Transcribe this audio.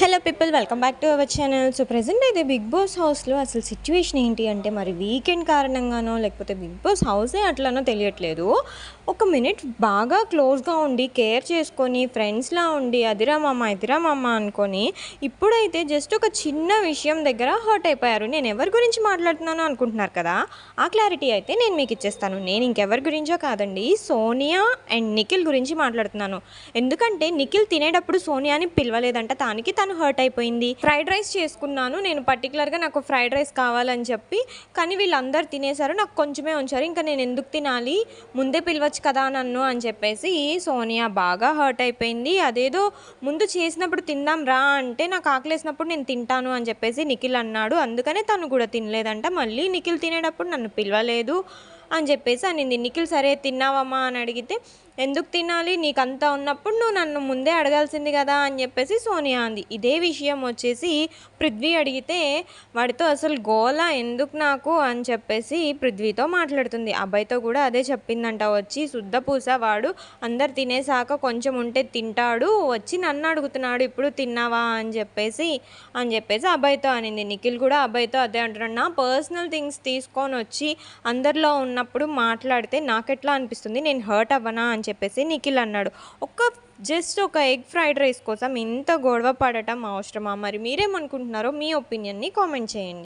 Hello people welcome back to our channel so present అయితే big boss హౌస్లో అసలు situation ఏంటి అంటే మరి వీకెండ్ కారణంగానో లేకపోతే బిగ్ బాస్ హౌసే అట్లనో తెలియట్లేదు. ఒక మినిట్ బాగా క్లోజ్గా ఉండి కేర్ చేసుకొని ఫ్రెండ్స్లా ఉండి అదిరా మామ ఇదిరా మామ అనుకొని ఇప్పుడైతే జస్ట్ ఒక చిన్న విషయం దగ్గర హర్ట్ అయిపోయారు. నేను ఎవరి గురించి మాట్లాడుతున్నానో అనుకుంటున్నారు కదా ఆ క్లారిటీ అయితే నేను మీకు ఇచ్చేస్తాను. నేను ఇంకెవరి గురించో కాదండి సోనియా అండ్ నిఖిల్ గురించి మాట్లాడుతున్నాను. ఎందుకంటే నిఖిల్ తినేటప్పుడు సోనియాని పిలవలేదంట తానికి తను హర్ట్ అయిపోయింది. ఫ్రైడ్ రైస్ చేసుకున్నాను. నేను పర్టికులర్గా నాకు ఫ్రైడ్ రైస్ కావాలని చెప్పి కానీ వీళ్ళందరూ తినేశారు. నాకు కొంచెమే ఉంచారు. ఇంకా నేను ఎందుకు తినాలి? ముందే పిలవచ్చు కదా నన్ను అని చెప్పేసి సోనియా బాగా హర్ట్ అయిపోయింది. అదేదో ముందు చేసినప్పుడు తిందాం రా అంటే నాకు ఆకలేసినప్పుడు నేను తింటాను అని చెప్పేసి నిఖిల్ అన్నాడు. అందుకనే తను కూడా తినలేదంట. మళ్ళీ నిఖిల్ తినేటప్పుడు నన్ను పిలవలేదు. అని చెప్పేసి అనింది నిఖిల్ సరే తిన్నావమ్మా అని అడిగితే ఎందుకు తినాలి? నీకంతా ఉన్నప్పుడు నువ్వు నన్ను ముందే అడగాల్సింది కదా అని చెప్పేసి సోనియా అంది. ఇదే విషయం వచ్చేసి పృథ్వీ అడిగితే వాడితో అసలు గోల ఎందుకు నాకు? అని చెప్పేసి పృథ్వీతో మాట్లాడుతుంది. అబ్బాయితో కూడా అదే చెప్పిందంట. వచ్చి శుద్ధ పూస వాడు అందరు తినేసాక కొంచెం ఉంటే తింటాడు వచ్చి నన్ను అడుగుతున్నాడు ఇప్పుడు తిన్నావా? అని చెప్పేసి అని చెప్పేసి అబ్బాయితో అనింది. నిఖిల్ కూడా అబ్బాయితో అదే అంటున్నాడు. నా పర్సనల్ థింగ్స్ తీసుకొని వచ్చి అందరిలో ఉన్న అన్నప్పుడు మాట్లాడితే నాకెట్లా అనిపిస్తుంది నేను హర్ట్ అవ్వనా అని చెప్పేసి నిఖిల్ అన్నాడు. ఒక జస్ట్ ఒక ఎగ్ ఫ్రైడ్ రైస్ కోసం ఇంత గొడవ పడటం అవసరమా? మరి మీరేమనుకుంటున్నారో మీ ఒపీనియన్ని కామెంట్ చేయండి.